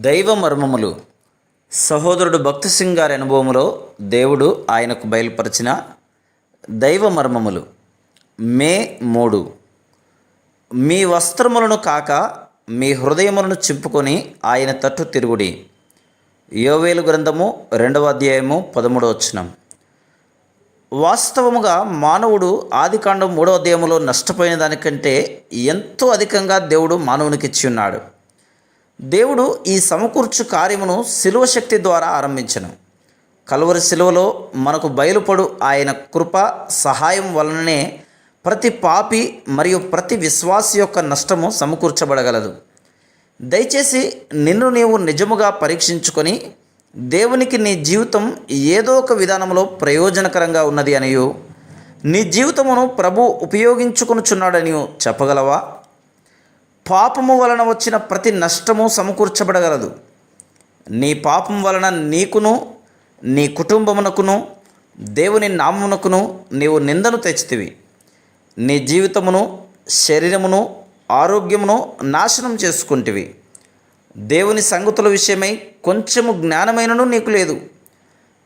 దైవ మర్మములు. సహోదరుడు భక్తి సింగ్ గారి అనుభవంలో దేవుడు ఆయనకు బయలుపరిచిన దైవ మర్మములు. మే మూడు. మీ వస్త్రములను కాక మీ హృదయములను చింపుకొని ఆయన తట్టు తిరుగుడి. యోవేలు గ్రంథము రెండవ అధ్యాయము పదమూడవ వచనం. వాస్తవముగా మానవుడు ఆదికాండం మూడవ అధ్యాయంలో నష్టపోయిన దానికంటే ఎంతో అధికంగా దేవుడు మానవునికి ఇచ్చి ఉన్నాడు దేవుడు ఈ సమకూర్చు కార్యమును శిలువ శక్తి ద్వారా ఆరంభించను. కలువరి శిలువలో మనకు బయలుపడు ఆయన కృప సహాయం వలననే ప్రతి పాపి మరియు ప్రతి విశ్వాసి యొక్క నష్టము సమకూర్చబడగలదు. దయచేసి నిన్ను నీవు నిజముగా పరీక్షించుకొని దేవునికి నీ జీవితం ఏదో ఒక విధానంలో ప్రయోజనకరంగా ఉన్నది అనియు. నీ జీవితమును ప్రభు ఉపయోగించుకొనుచున్నాడనియు చెప్పగలవా? పాపము వలన వచ్చిన ప్రతి నష్టము సమకూర్చబడగలదు. నీ పాపం వలన నీకును నీ కుటుంబమునకును దేవుని నామమునకును నీవు నిందను తెచ్చితివి. నీ జీవితమును శరీరమును ఆరోగ్యమును నాశనం చేసుకుంటివి. దేవుని సంగతుల విషయమై కొంచెము జ్ఞానమైనను నీకు లేదు.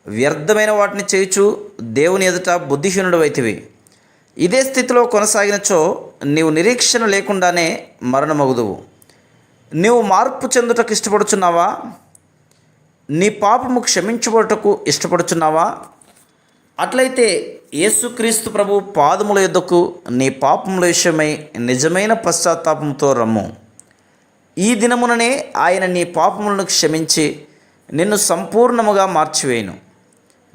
వ్యర్థమైన వాటిని చేయుచు దేవుని ఎదుట బుద్ధిహీనుడవైతివి. ఇదే స్థితిలో కొనసాగినచో నీవు నిరీక్షణ లేకుండానే మరణమగుదువు. నీవు మార్పు చెందుటకు ఇష్టపడుచున్నావా? నీ పాపము క్షమించబడటకు ఇష్టపడుచున్నావా? అట్లయితే యేసుక్రీస్తు ప్రభు పాదముల యొద్దకు నీ పాపముల విషయమై నిజమైన పశ్చాత్తాపంతో రమ్ము. ఈ దినముననే ఆయన నీ పాపములను క్షమించి నిన్ను సంపూర్ణముగా మార్చివేయును.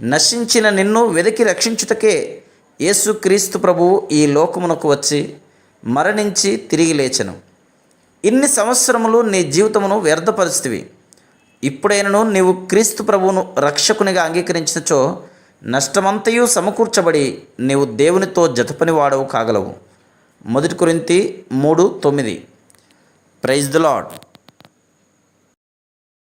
నశించిన నిన్ను వెదకి రక్షించుటకే యేసుక్రీస్తు ప్రభువు ఈ లోకమునకు వచ్చి మరణించి తిరిగి లేచను. ఇన్ని సంవత్సరములు నీ జీవితమును వ్యర్థపరుస్తువి ఇప్పుడైనను నీవు క్రీస్తు ప్రభువును రక్షకునిగా అంగీకరించినచో నష్టమంతయు సమకూర్చబడి నీవు దేవునితో జతపని వాడవు కాగలవు. మొదటి కురింతి మూడు తొమ్మిది. Praise the lord